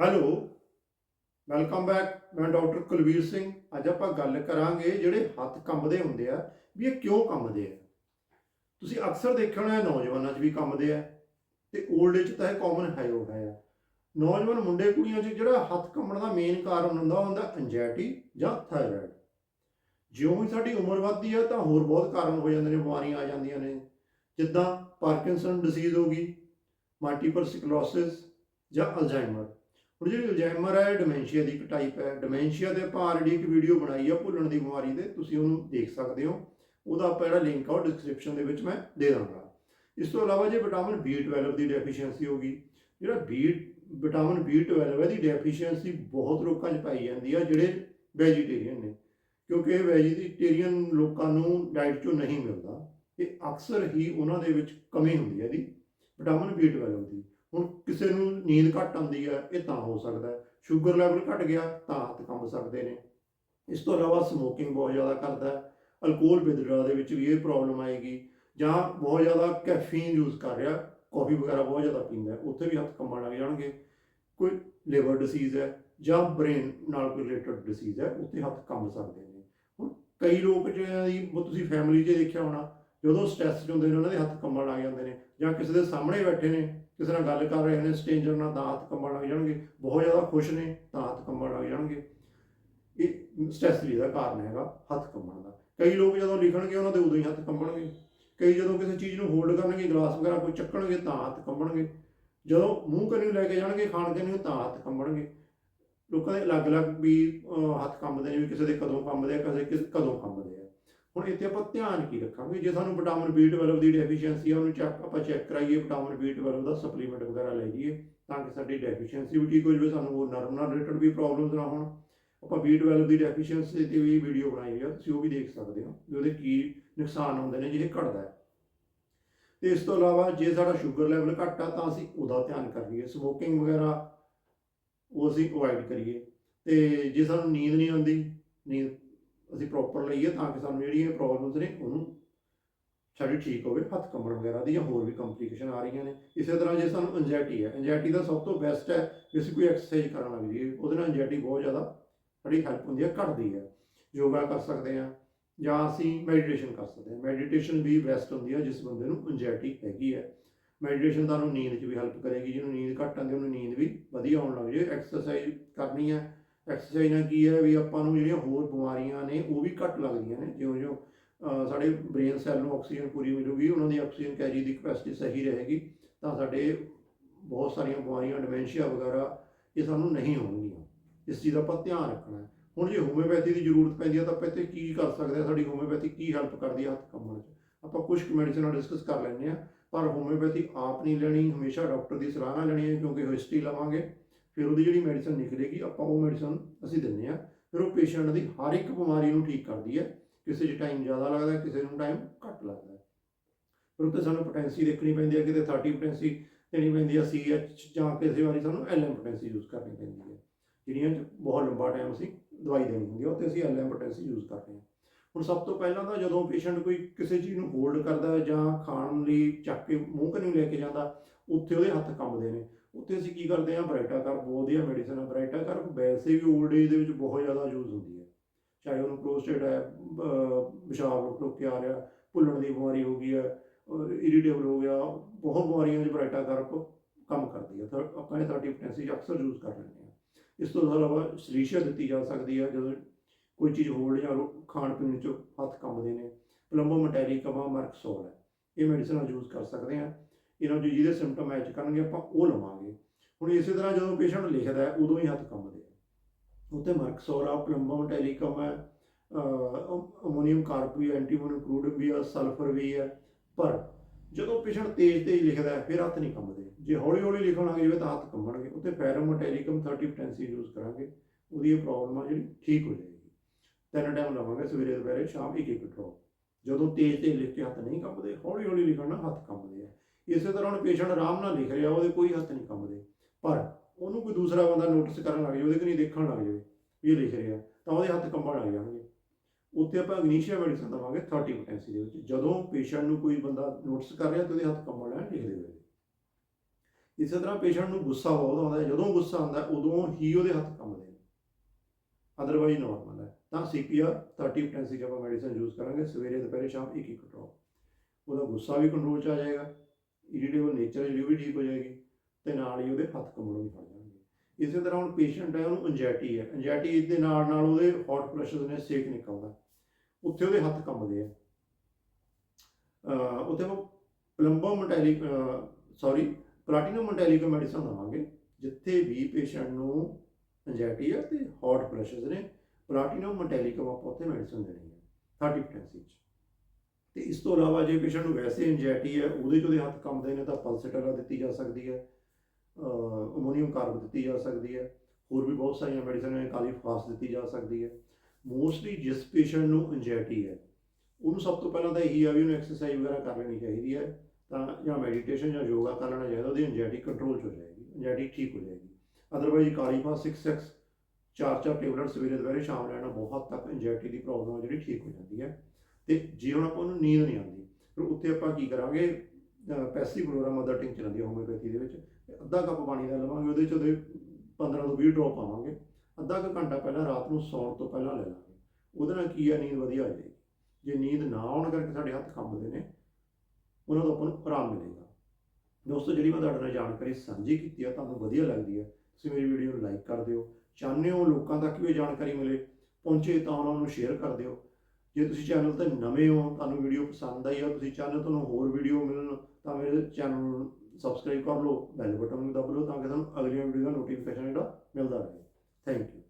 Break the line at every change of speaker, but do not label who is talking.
Hello welcome back ਮੈਂ doctor Kulveer Singh. ਅੱਜ ਆਪਾਂ ਗੱਲ ਕਰਾਂਗੇ ਜਿਹੜੇ ਹੱਥ ਕੰਬਦੇ ਹੁੰਦੇ ਆ, ਵੀ ਇਹ ਕਿਉਂ ਕੰਬਦੇ ਆ? ਤੁਸੀਂ ਅਕਸਰ ਦੇਖਿਆ ਹੋਣਾ ਹੈ ਨੌਜਵਾਨਾਂ 'ਚ ਵੀ ਕੰਬਦੇ ਆ। ਤੇ 올ਡ ਏਜ ਤਾਂ ਇਹ ਕਾਮਨ ਹੈ ਹੋ ਹੈ। ਨੌਜਵਾਨ ਮੁੰਡੇ, ਕੁੜੀਆਂ 'ਚ ਜਿਹੜਾ ਹੱਥ ਕੰਬਣ ਦਾ ਮੇਨ ਕਾਰਨ ਹੁੰਦਾ, ਉਹ ਹੁੰਦਾ ਐਂਜ਼ਾਇਟੀ ਜਾਂ ਥਾਇਰਾਇਡ ਜਿਉਂ ਹੀ ਸਾਡੀ ਉਮਰ ਵੱਧਦੀ ਹੈ ਤਾਂ ਹੋਰ ਬਹੁਤ ਕਾਰਨ ਹੋ ਜਾਂਦੇ ਨੇ, ਬਿਮਾਰੀਆਂ ਆ ਜਾਂਦੀਆਂ ਨੇ। ਜਿੱਦਾਂ ਪਾਰਕਿੰਸਨ ਡਿਸੀਜ਼ ਹੋ ਗਈ ਮਲਟੀਪਲ ਸਕਲੋਸਿਸ ਜਾਂ ਅਲਜ਼ਾਈਮਰ ਹੁਣ ਜਿਹੜੀ ਅਲਜ਼ਾਈਮਰ ਹੈ ਡਿਮੈਂਸ਼ੀਆ ਦੀ ਇੱਕ ਟਾਈਪ ਹੈ ਡਿਮੈਂਸ਼ੀਆ ਦੇ ਆਪਾਂ ਆਲਰੇਡੀ ਇੱਕ ਵੀਡੀਓ ਬਣਾਈ ਆ ਭੁੱਲਣ ਦੀ ਬਿਮਾਰੀ ਦੇ, ਤੁਸੀਂ ਉਹਨੂੰ ਦੇਖ ਸਕਦੇ ਹੋ। ਉਹਦਾ ਆਪਾਂ ਜਿਹੜਾ ਲਿੰਕ ਆ ਉਹ ਡਿਸਕ੍ਰਿਪਸ਼ਨ ਦੇ ਵਿੱਚ ਮੈਂ ਦੇ ਦਾਂਗਾ। ਇਸ ਤੋਂ ਇਲਾਵਾ ਜੇ ਵਿਟਾਮਿਨ B12 ਦੀ ਡੈਫੀਸ਼ੀਐਂਸੀ ਹੋਗੀ ਜਿਹੜਾ B ਵਿਟਾਮਿਨ B12 ਹੈ ਦੀ ਡੈਫੀਸ਼ੀਐਂਸੀ ਬਹੁਤ ਲੋਕਾਂ 'ਚ ਪਾਈ ਜਾਂਦੀ ਆ, ਜਿਹੜੇ ਵੈਜੀਟੇਰੀਅਨ ਨੇ। ਕਿਉਂਕਿ ਇਹ ਵੈਜੀਟੇਰੀਅਨ ਲੋਕਾਂ ਨੂੰ ਡਾਈਟ 'ਚੋਂ ਨਹੀਂ ਮਿਲਦਾ। ਇਹ ਅਕਸਰ ਹੀ ਉਹਨਾਂ ਦੇ ਵਿੱਚ ਕਮੀ ਹੁੰਦੀ ਹੈ ਇਹਦੀ ਵਿਟਾਮਿਨ B12 ਦੀ। ਹੁਣ ਕਿਸੇ ਨੂੰ ਨੀਂਦ ਘੱਟ ਆਉਂਦੀ ਹੈ, ਇਹ ਤਾਂ ਹੋ ਸਕਦਾ ਹੈ। ਸ਼ੂਗਰ ਲੈਵਲ ਘਟ ਗਿਆ, ਤਾਂ ਹੱਥ ਕੰਬ ਸਕਦੇ ਨੇ। ਇਸ ਤੋਂ ਇਲਾਵਾ ਸਮੋਕਿੰਗ ਬਹੁਤ ਜ਼ਿਆਦਾ ਕਰਦਾ ਹੈ। ਅਲਕੋਹਲ ਵਿਦਡਰਾ ਦੇ ਵਿੱਚ ਵੀ ਇਹ ਪ੍ਰੋਬਲਮ ਆਏਗੀ। ਜਾਂ ਬਹੁਤ ਜ਼ਿਆਦਾ ਕੈਫੀਨ ਯੂਜ਼ ਕਰ ਰਿਹਾ ਕਾਫੀ ਵਗੈਰਾ ਬਹੁਤ ਜ਼ਿਆਦਾ ਪੀਂਦਾ ਉੱਥੇ ਵੀ ਹੱਥ ਕੰਬਣ ਲੱਗ ਜਾਣਗੇ। ਕੋਈ ਲਿਵਰ ਡਿਸੀਜ਼ ਹੈ ਜਾਂ ਬ੍ਰੇਨ ਨਾਲ ਕੋਈ ਰਿਲੇਟਡ ਡਿਸੀਜ਼ ਹੈ, ਉੱਥੇ ਹੱਥ ਕੰਬ ਸਕਦੇ ਨੇ। ਹੁਣ ਕਈ ਲੋਕ ਜਿਹੜਾ ਦੀ ਤੁਸੀਂ ਫੈਮਿਲੀ 'ਚ ਦੇਖਿਆ ਹੋਣਾ ਜਦੋਂ ਸਟ੍ਰੈਸ 'ਚ ਹੁੰਦੇ ਨੇ, ਉਹਨਾਂ ਦੇ ਹੱਥ ਕੰਬਣ ਲੱਗ ਜਾਂਦੇ ਨੇ ਜਾਂ ਕਿਸੇ ਦੇ ਸਾਹਮਣੇ ਬੈਠੇ ਨੇ, ਕਿਸੇ ਨਾਲ ਗੱਲ ਕਰ ਰਹੇ ਨੇ ਸਟ੍ਰੇਂਜਰ ਨਾਲ ਤਾਂ ਹੱਥ ਕੰਬਣ ਲੱਗ ਜਾਣਗੇ, ਬਹੁਤ ਜ਼ਿਆਦਾ ਖੁਸ਼ ਨੇ, ਤਾਂ ਹੱਥ ਕੰਬਣ ਲੱਗ ਜਾਣਗੇ। ਇਹ ਸਟ੍ਰੈਸ ਵੀ ਦਾ ਕਾਰਨ ਹੈਗਾ ਹੱਥ ਕੰਬਣ ਦਾ। ਕਈ ਲੋਕ ਜਦੋਂ ਲਿਖਣਗੇ, ਉਹਨਾਂ ਦੇ ਉਦੋਂ ਹੀ ਹੱਥ ਕੰਬਣਗੇ। ਕਈ ਜਦੋਂ ਕਿਸੇ ਚੀਜ਼ ਨੂੰ ਹੋਲਡ ਕਰਨਗੇ, ਗਲਾਸ ਵਗੈਰਾ ਕੋਈ ਚੱਕਣਗੇ, ਤਾਂ ਹੱਥ ਕੰਬਣਗੇ। ਜਦੋਂ ਮੂੰਹ ਕੰਨੀ ਲੈ ਕੇ ਜਾਣਗੇ, ਖਾਣ ਕੰਨੀ ਤਾਂ ਹੱਥ ਕੰਬਣਗੇ। ਲੋਕਾਂ ਦੇ ਅਲੱਗ-ਅਲੱਗ ਵੀ ਹੱਥ ਕੰਬਦੇ ਨੇ, ਵੀ ਕਿਸੇ ਦੇ ਕਦੋਂ ਕੰਬਦੇ ਆ, ਕਿਸੇ ਕਿਸ ਕਦੋਂ ਕੰਬਦੇ ਆ। ਹੁਣ ਇੱਥੇ ਆਪਾਂ ਧਿਆਨ ਕੀ ਰੱਖਾਂਗੇ? ਜੇ ਸਾਨੂੰ ਵਿਟਾਮਿਨ B12 ਦੀ ਡੈਫੀਸ਼ੀਐਂਸੀ ਆ, ਉਹਨੂੰ ਚੈੱਕ, ਆਪਾਂ ਚੈੱਕ ਕਰਾਈਏ ਵਿਟਾਮਿਨ B12 ਦਾ ਸਪਲੀਮੈਂਟ ਵਗੈਰਾ ਲੈ ਲਈਏ ਤਾਂ ਕਿ ਸਾਡੀ ਡੈਫੀਸ਼ੀਐਂਸੀ ਵੀ ਠੀਕ ਹੋ ਜਾਵੇ ਸਾਨੂੰ ਉਹ ਨਰਵ ਨਾਲ ਰਿਲੇਟਡ ਵੀ ਪ੍ਰੋਬਲਮਸ ਨਾ ਹੋਣ। ਆਪਾਂ B12 ਦੀ ਡੈਫੀਸ਼ੀਐਂਸੀ ਤੇ ਵੀ ਵੀਡੀਓ ਬਣਾਈ ਹੋਈ ਤੁਸੀਂ ਉਹ ਵੀ ਦੇਖ ਸਕਦੇ ਹੋ ਵੀ ਉਹਦੇ ਕੀ ਨੁਕਸਾਨ ਹੁੰਦੇ ਨੇ ਜੇ ਇਹ ਘਟਦਾ ਹੈ। ਤੇ ਇਸ ਤੋਂ ਇਲਾਵਾ ਜੇ ਸਾਡਾ ਸ਼ੂਗਰ ਲੈਵਲ ਘੱਟ ਆ, ਤਾਂ ਅਸੀਂ ਉਹਦਾ ਧਿਆਨ ਕਰੀਏ ਸਮੋਕਿੰਗ ਵਗੈਰਾ ਉਹ ਅਸੀਂ ਅਵੋਇਡ ਕਰੀਏ। ਤੇ ਜੇ ਸਾਨੂੰ ਨੀਂਦ ਨਹੀਂ ਆਉਂਦੀ, ਨੀਂਦ ਅਸੀਂ ਪ੍ਰੋਪਰ ਲਈਏ ਤਾਂ ਕਿ ਸਾਨੂੰ ਜਿਹੜੀਆਂ ਪ੍ਰੋਬਲਮਸ ਨੇ ਉਹਨੂੰ ਸਾਡੀ ਠੀਕ ਹੋਵੇ, ਹੱਥ ਕੰਬਣ ਵਗੈਰਾ ਦੀ ਜਾਂ ਹੋਰ ਵੀ ਕੰਪਲਿਕੇਸ਼ਨ ਆ ਰਹੀਆਂ ਨੇ। ਇਸੇ ਤਰ੍ਹਾਂ ਜੇ ਸਾਨੂੰ ਐਂਜ਼ਾਇਟੀ ਹੈ ਐਂਜ਼ਾਇਟੀ ਦਾ ਸਭ ਤੋਂ ਬੈਸਟ ਹੈ ਜੇ ਅਸੀਂ ਕੋਈ ਐਕਸਰਸਾਈਜ਼ ਕਰਨ ਲੱਗ ਜਾਈਏ ਉਹਦੇ ਨਾਲ ਐਂਜ਼ਾਇਟੀ ਬਹੁਤ ਜ਼ਿਆਦਾ ਸਾਡੀ ਹੈਲਪ ਹੁੰਦੀ ਹੈ, ਘਟਦੀ ਹੈ। ਯੋਗਾ ਕਰ ਸਕਦੇ ਹਾਂ ਜਾਂ ਅਸੀਂ ਮੈਡੀਟੇਸ਼ਨ ਕਰ ਸਕਦੇ ਹਾਂ। ਮੈਡੀਟੇਸ਼ਨ ਵੀ ਬੈਸਟ ਹੁੰਦੀ ਹੈ, ਜਿਸ ਬੰਦੇ ਨੂੰ ਐਂਜ਼ਾਇਟੀ ਹੈਗੀ ਹੈ। ਮੈਡੀਟੇਸ਼ਨ ਤੁਹਾਨੂੰ ਨੀਂਦ 'ਚ ਵੀ ਹੈਲਪ ਕਰੇਗੀ, ਜਿਹਨੂੰ ਨੀਂਦ ਘੱਟ ਆਉਂਦੀ, ਉਹਨੂੰ ਨੀਂਦ ਵੀ ਵਧੀਆ ਆਉਣ ਲੱਗ ਜੇ ਐਕਸਰਸਾਈਜ਼ ਕਰਨੀ ਹੈ ਐਕਸਰਸਾਈਜ਼ ਨਾਲ ਕੀ ਹੈ ਵੀ ਆਪਾਂ ਨੂੰ ਜਿਹੜੀਆਂ ਹੋਰ ਬਿਮਾਰੀਆਂ ਨੇ, ਉਹ ਵੀ ਘੱਟ ਲੱਗਦੀਆਂ ਨੇ। ਜਿਉਂ ਜਿਉਂ ਸਾਡੇ ਬ੍ਰੇਨ ਸੈੱਲ ਨੂੰ ਆਕਸੀਜਨ ਪੂਰੀ ਮਿਲੂਗੀ ਉਹਨਾਂ ਦੀ ਆਕਸੀਜਨ ਕੈਰੀ ਦੀ ਕਪੈਸਿਟੀ ਸਹੀ ਰਹੇਗੀ, ਤਾਂ ਸਾਡੇ ਬਹੁਤ ਸਾਰੀਆਂ ਬਿਮਾਰੀਆਂ ਡਿਮੈਂਸ਼ੀਆ ਵਗੈਰਾ, ਇਹ ਸਾਨੂੰ ਨਹੀਂ ਹੋਣਗੀਆਂ ਇਸ ਚੀਜ਼ ਦਾ ਆਪਾਂ ਧਿਆਨ ਰੱਖਣਾ ਹੁਣ ਜੇ ਹੋਮਿਓਪੈਥੀ ਦੀ ਜ਼ਰੂਰਤ ਪੈਂਦੀ ਹੈ, ਤਾਂ ਆਪਾਂ ਇੱਥੇ ਕੀ ਕਰ ਸਕਦੇ ਹਾਂ? ਸਾਡੀ ਹੋਮਿਓਪੈਥੀ ਕੀ ਹੈਲਪ ਕਰਦੀ ਹੈ ਹੱਥ ਕੰਬਣ 'ਚ? ਆਪਾਂ ਕੁਝ ਮੈਡੀਸਨਾਂ ਡਿਸਕਸ ਕਰ ਲੈਂਦੇ ਹਾਂ, ਪਰ ਹੋਮਿਓਪੈਥੀ ਆਪ ਨਹੀਂ ਲੈਣੀ, ਹਮੇਸ਼ਾ ਡਾਕਟਰ ਦੀ ਸਲਾਹ ਨਾਲ ਲੈਣੀ ਹੈ, ਕਿਉਂਕਿ ਹਿਸਟਰੀ ਲਵਾਂਗੇ। ਫਿਰ ਉਹਦੀ ਜਿਹੜੀ ਮੈਡੀਸਨ ਨਿਕਲੇਗੀ, ਆਪਾਂ ਉਹ ਮੈਡੀਸਨ ਅਸੀਂ ਦਿੰਦੇ ਹਾਂ। ਫਿਰ ਉਹ ਪੇਸ਼ੈਂਟ ਦੀ ਹਰ ਇੱਕ ਬਿਮਾਰੀ ਨੂੰ ਠੀਕ ਕਰਦੀ ਹੈ। ਕਿਸੇ 'ਚ ਟਾਈਮ ਜ਼ਿਆਦਾ ਲੱਗਦਾ, ਕਿਸੇ ਨੂੰ ਟਾਈਮ ਘੱਟ ਲੱਗਦਾ ਹੈ। ਫਿਰ ਉੱਤੇ ਸਾਨੂੰ ਪੋਟੈਂਸੀ ਦੇਖਣੀ ਪੈਂਦੀ ਹੈ, ਕਿਤੇ 30 ਪੋਟੈਂਸੀ ਦੇਣੀ ਪੈਂਦੀ ਹੈ ਸੀਐਚ ਜਾਂ ਕਿਸੇ ਵਾਰੀ ਸਾਨੂੰ ਐਲਐਮ ਪੋਟੈਂਸੀ ਯੂਜ਼ ਕਰਨੀ ਪੈਂਦੀ ਹੈ। ਜਿਹੜੀਆਂ ਬਹੁਤ ਲੰਬਾ ਟਾਈਮ ਅਸੀਂ ਦਵਾਈ ਦੇਣੀ ਹੁੰਦੀ ਹੈ ਉੱਤੇ ਅਸੀਂ ਐਲਐਮ ਪੋਟੈਂਸੀ ਯੂਜ਼ ਕਰਦੇ ਹਾਂ। ਹੁਣ ਸਭ ਤੋਂ ਪਹਿਲਾਂ ਤਾਂ ਜਦੋਂ ਪੇਸ਼ੈਂਟ ਕੋਈ ਕਿਸੇ ਚੀਜ਼ ਨੂੰ ਹੋਲਡ ਕਰਦਾ ਹੈ ਜਾਂ ਖਾਣ ਲਈ ਚੱਕ ਕੇ ਮੂੰਹ ਕਨੀ ਲੈ ਕੇ ਜਾਂਦਾ, ਉੱਥੇ ਉਹਦੇ ਹੱਥ ਕੰਬਦੇ ਨੇ। ਉੱਥੇ ਅਸੀਂ ਕੀ ਕਰਦੇ ਹਾਂ ਬਰਾਈਟਾ ਕਰ ਵਧੀਆ ਮੈਡੀਸਨ ਹੈ ਬਰਾਈਟਾ ਕਰ ਵੈਸੇ ਵੀ 올ਡ ਏਜ ਦੇ ਵਿੱਚ ਬਹੁਤ ਜ਼ਿਆਦਾ ਯੂਜ਼ ਹੁੰਦੀ ਹੈ। ਚਾਹੇ ਉਹਨੂੰ ਪ੍ਰੋਸਟੇਟ ਹੈ, ਅਹ, ਪਿਸ਼ਾਬ ਰੁਕ ਕੇ ਆ ਰਿਹਾ, ਭੁੱਲਣ ਦੀ ਬਿਮਾਰੀ ਹੋ ਗਈ ਹੈ ਇਰੀਟੇਬਲ ਹੋ ਗਿਆ, ਬਹੁਤ ਬਿਮਾਰੀਆਂ 'ਚ ਬਰਾਈਟਾ ਕਰ ਕੰਮ ਕਰਦੀ ਹੈ। ਤਾਂ ਆਪਾਂ ਇਹ 30 ਪੋਟੈਂਸੀ ਅਕਸਰ ਯੂਜ਼ ਕਰ ਲੈਂਦੇ ਹਾਂ। ਇਸ ਤੋਂ ਇਲਾਵਾ ਸਲੀਸ਼ੀਆ ਦਿੱਤੀ ਜਾ ਸਕਦੀ ਹੈ, ਜਦੋਂ ਕੋਈ ਚੀਜ਼ ਹੋਲਡ ਜਾਂ ਖਾਣ ਪੀਣ 'ਚ ਹੱਥ ਕੰਬਦੇ ਨੇ। ਪਲੰਬੋ ਮੈਟੈਲਿਕਮਾ ਮਰਕਸੋਲ ਹੈ। ਇਹ ਮੈਡੀਸਨ ਯੂਜ਼ ਕਰ ਸਕਦੇ ਹਾਂ। ਇਹਨਾਂ 'ਚ ਜਿਹਦੇ ਸਿੰਪਟਮ ਮੈਚ ਕਰਨਗੇ, ਆਪਾਂ ਉਹ ਲਵਾਂਗੇ। ਹੁਣ ਇਸੇ ਤਰ੍ਹਾਂ ਜਦੋਂ ਪੇਸ਼ੈਂਟ ਲਿਖਦਾ ਹੈ, ਉਦੋਂ ਹੀ ਹੱਥ ਕੰਬਦੇ ਆ। ਉੱਤੇ ਮਰਕਸੋਰ ਆ ਪਲੰਬੋ ਮੈਟੈਲਿਕਮ ਹੈ ਅਮੋਨੀਅਮ ਕਾਰਪ ਵੀ ਐਂਟੀਮੋਨੀਅਮ ਕ੍ਰੂਡ ਵੀ ਆ, ਸਲਫਰ ਵੀ ਹੈ ਪਰ ਜਦੋਂ ਪੇਸ਼ੈਂਟ ਤੇਜ਼ ਤੇਜ਼ ਲਿਖਦਾ ਹੈ, ਫਿਰ ਹੱਥ ਨਹੀਂ ਕੰਬਦੇ। ਜੇ ਹੌਲੀ ਹੌਲੀ ਲਿਖਣ ਲੱਗ ਜਾਵੇ ਤਾਂ ਹੱਥ ਕੰਬਣਗੇ। ਉੱਤੇ ਫੈਰੋਮੋਟੈਲਿਕਮ 30 ਪੋਟੈਂਸੀ ਯੂਜ਼ ਕਰਾਂਗੇ। ਉਹਦੀ ਇਹ ਪ੍ਰੋਬਲਮ ਆ ਜਿਹੜੀ ਠੀਕ ਹੋ ਜਾਏਗੀ। ਤਿੰਨ ਟਾਈਮ ਲਵਾਂਗੇ ਸਵੇਰੇ ਦੁਪਹਿਰੇ, ਸ਼ਾਮ ਇੱਕ ਇੱਕ ਡ੍ਰੌਪ ਜਦੋਂ ਤੇਜ਼ ਤੇਜ਼ ਲਿਖ ਕੇ ਹੱਥ ਨਹੀਂ ਕੰਬਦੇ, ਹੌਲੀ ਹੌਲੀ ਲਿਖਣ ਨਾਲ ਹੱਥ ਕੰਬਦੇ ਆ। ਇਸੇ ਤਰ੍ਹਾਂ ਹੁਣ ਪੇਸ਼ੈਂਟ ਆਰਾਮ ਨਾਲ ਲਿਖ ਰਿਹਾ, ਉਹਦੇ ਕੋਈ ਹੱਥ ਨਹੀਂ ਕੰਬਦੇ। ਪਰ ਉਹਨੂੰ ਕੋਈ ਦੂਸਰਾ ਬੰਦਾ ਨੋਟਿਸ ਕਰਨ ਲੱਗ ਜਾਵੇ, ਉਹਦੇ ਕਨੀ ਦੇਖਣ ਲੱਗ ਜਾਵੇ ਇਹ ਲਿਖ ਰਿਹਾ, ਤਾਂ ਉਹਦੇ ਹੱਥ ਕੰਬਣ ਲੱਗ ਜਾਣਗੇ। ਉੱਤੇ ਆਪਾਂ ਅਗਨੀਸ਼ੀਆ ਮੈਡੀਸਨ ਦਵਾਂਗੇ 30 ਪੋਟੈਂਸੀ ਦੇ ਵਿੱਚ। ਜਦੋਂ ਪੇਸ਼ੈਂਟ ਨੂੰ ਕੋਈ ਬੰਦਾ ਨੋਟਿਸ ਕਰ ਰਿਹਾ ਤੇ ਉਹਦੇ ਹੱਥ ਕੰਬਣ ਲੱਗ ਲਿਖ ਦੇਵੇ। ਇਸੇ ਤਰ੍ਹਾਂ ਪੇਸ਼ੈਂਟ ਨੂੰ ਗੁੱਸਾ ਬਹੁਤ ਆਉਂਦਾ ਜਦੋਂ ਗੁੱਸਾ ਆਉਂਦਾ, ਉਦੋਂ ਹੀ ਉਹਦੇ ਹੱਥ ਕੰਬਦੇ ਨੇ। ਅਦਰਵਾਈਜ਼ ਨਾਰਮਲ ਹੈ। ਤਾਂ ਸੀਪੀਆਰ 30 ਪੋਟੈਂਸੀ ਚ ਆਪਾਂ ਮੈਡੀਸਨ ਯੂਜ਼ ਕਰਾਂਗੇ। ਸਵੇਰੇ, ਦੁਪਹਿਰੇ, ਸ਼ਾਮ ਇੱਕ ਇੱਕ ਡ੍ਰੌਪ ਉਹਦਾ ਗੁੱਸਾ ਵੀ ਕੰਟਰੋਲ ਚ ਆ ਜਾਏਗਾ। ਇਰੀਟੇਬਲ ਨੇਚਰ ਜਿਹੜੀ ਉਹ ਵੀ ਠੀਕ ਹੋ ਜਾਏਗੀ, ਤੇ ਨਾਲ ਹੀ ਉਹਦੇ ਹੱਥ ਕੰਬਣੋਂ ਵੀ ਹਟ ਜਾਣਗੇ। ਇਸੇ ਤਰ੍ਹਾਂ ਹੁਣ ਪੇਸ਼ੈਂਟ ਹੈ, ਉਹਨੂੰ ਐਂਜ਼ਾਇਟੀ ਹੈ। ਐਂਜ਼ਾਇਟੀ ਦੇ ਨਾਲ ਨਾਲ ਉਹਦੇ ਹਾਰਟ ਫਲਸ਼ਸ ਨੇ, ਸੇਕ ਨਿਕਲਦਾ। ਉੱਥੇ ਉਹਦੇ ਹੱਥ ਕੰਬਦੇ ਆ। ਉੱਥੇ ਉਹ ਪਲੰਬੋ metallic sorry platinum metallic medicine ਦਵਾਂਗੇ, ਜਿੱਥੇ ਵੀ ਪੇਸ਼ੈਂਟ ਨੂੰ ਐਂਜ਼ਾਇਟੀ ਹੈ ਤੇ ਹਾਰਟ ਫਲਸ਼ਸ ਨੇ ਪਲਾਟੀਨਮ ਮੈਟੈਲਿਕ ਆਪਾਂ ਉੱਥੇ ਮੈਡੀਸਨ ਦੇਣੀ ਹੈ 30 ਪੋਟੈਂਸੀ ਤੇ ਇਸ ਤੋਂ ਇਲਾਵਾ ਜੇ ਪੇਸ਼ੈਂਟ ਨੂੰ ਵੈਸੇ ਐਂਜ਼ਾਇਟੀ ਹੈ, ਉਹਦੇ ਚ ਉਹਦੇ ਹੱਥ ਕੰਬਦੇ ਨੇ ਤਾਂ ਪਲਸੇਟਰਾ ਦਿੱਤੀ ਜਾ ਸਕਦੀ ਹੈ ਅਮੋਨੀਅਮ ਕਾਰਬ ਦਿੱਤੀ ਜਾ ਸਕਦੀ ਹੈ, ਹੋਰ ਵੀ ਬਹੁਤ ਸਾਰੀਆਂ ਮੈਡੀਸਨ ਨੇ, ਕਾਲੀ ਫਾਸ ਦਿੱਤੀ ਜਾ ਸਕਦੀ ਹੈ। ਮੋਸਟਲੀ ਜਿਸ ਪੇਸ਼ੈਂਟ ਨੂੰ ਐਂਜ਼ਾਇਟੀ ਹੈ, ਉਹਨੂੰ ਸਭ ਤੋਂ ਪਹਿਲਾਂ ਤਾਂ ਇਹੀ ਆ ਵੀ ਉਹਨੂੰ ਐਕਸਰਸਾਈਜ਼ ਵਗੈਰਾ ਕਰ ਲੈਣੀ ਚਾਹੀਦੀ ਹੈ, ਤਾਂ ਜਾਂ ਮੈਡੀਟੇਸ਼ਨ ਜਾਂ ਯੋਗਾ ਕਰ ਲੈਣਾ ਚਾਹੀਦਾ, ਉਹਦੀ ਐਂਜ਼ਾਇਟੀ ਕੰਟਰੋਲ 'ਚ ਹੋ ਜਾਏਗੀ ਐਂਜ਼ਾਇਟੀ ਠੀਕ ਹੋ ਜਾਏਗੀ। ਅਦਰਵਾਈਜ਼ ਕਾਲੀ ਫਾਸ 6 ਚਾਰ ਚਾਰ ਟੇਬਲੇਟ ਸਵੇਰੇ ਦੁਪਹਿਰੇ ਸ਼ਾਮ ਲੈਣਾ, ਬਹੁਤ ਤੱਕ ਐਂਜ਼ਾਇਟੀ ਦੀ ਪ੍ਰੋਬਲਮ ਹੈ ਜਿਹੜੀ ਠੀਕ ਹੋ ਜਾਂਦੀ ਹੈ। ਤੇ ਜੇ ਹੁਣ ਆਪਾਂ ਨੂੰ ਨੀਂਦ ਨਹੀਂ ਆਉਂਦੀ, ਫਿਰ ਉੱਥੇ ਆਪਾਂ ਕੀ ਕਰਾਂਗੇ? ਪੈਸੀਵਲੋਰਾ ਮਦਰ ਟਿੰਕਚਰ ਆਉਂਦੀ ਹੈ ਹੋਮਿਓਪੈਥੀ ਦੇ ਵਿੱਚ ਅੱਧਾ ਕੱਪ ਪਾਣੀ ਦਾ ਲਵਾਂਗੇ, ਉਹਦੇ ਚ ਉਹਦੇ 15 ਤੋਂ 20 ਡ੍ਰੌਪ ਪਾਵਾਂਗੇ, ਅੱਧਾ ਕੁ ਘੰਟਾ ਪਹਿਲਾਂ ਰਾਤ ਨੂੰ ਸੌਣ ਤੋਂ ਪਹਿਲਾਂ ਲੈ ਲਾਂਗੇ। ਉਹਦੇ ਨਾਲ ਕੀ ਆ? ਨੀਂਦ ਵਧੀਆ ਆ ਜਾਏਗੀ। ਜੇ ਨੀਂਦ ਨਾ ਆਉਣ ਕਰਕੇ ਸਾਡੇ ਹੱਥ ਕੰਬਦੇ ਨੇ, ਉਹਨਾਂ ਤੋਂ ਆਪਾਂ ਨੂੰ ਆਰਾਮ ਮਿਲੇਗਾ। ਦੋਸਤੋ, ਜਿਹੜੀ ਮੈਂ ਤੁਹਾਡੇ ਨਾਲ ਜਾਣਕਾਰੀ ਸਾਂਝੀ ਕੀਤੀ ਆ, ਤੁਹਾਨੂੰ ਵਧੀਆ ਲੱਗਦੀ ਹੈ ਤੁਸੀਂ ਮੇਰੀ ਵੀਡੀਓ ਨੂੰ ਲਾਈਕ ਕਰ ਦਿਓ। ਚਾਹੁੰਦੇ ਹੋ ਲੋਕਾਂ ਤੱਕ ਵੀ ਇਹ ਜਾਣਕਾਰੀ ਮਿਲੇ, ਪਹੁੰਚੇ ਤਾਂ ਉਹਨਾਂ ਨੂੰ ਸ਼ੇਅਰ ਕਰ ਦਿਓ। ਜੇ ਤੁਸੀਂ ਚੈਨਲ ਤੇ ਨਵੇਂ ਹੋ, ਤੁਹਾਨੂੰ ਵੀਡੀਓ ਪਸੰਦ ਆਈ ਆ, ਤੁਸੀਂ ਚਾਹੁੰਦੇ ਹੋ ਤੁਹਾਨੂੰ ਹੋਰ ਵੀਡੀਓ ਮਿਲਣ, ਤਾਂ ਮੇਰੇ ਚੈਨਲ ਨੂੰ ਸਬਸਕ੍ਰਾਈਬ ਕਰ ਲਓ ਬੈਲ ਬਟਨ ਨੂੰ ਦਬ ਲਓ, ਤਾਂ ਕਿ ਤੁਹਾਨੂੰ ਅਗਲੀਆਂ ਵੀਡੀਓ ਦਾ ਨੋਟੀਫਿਕੇਸ਼ਨ ਜਿਹੜਾ ਮਿਲਦਾ ਰਹੇ। Thank you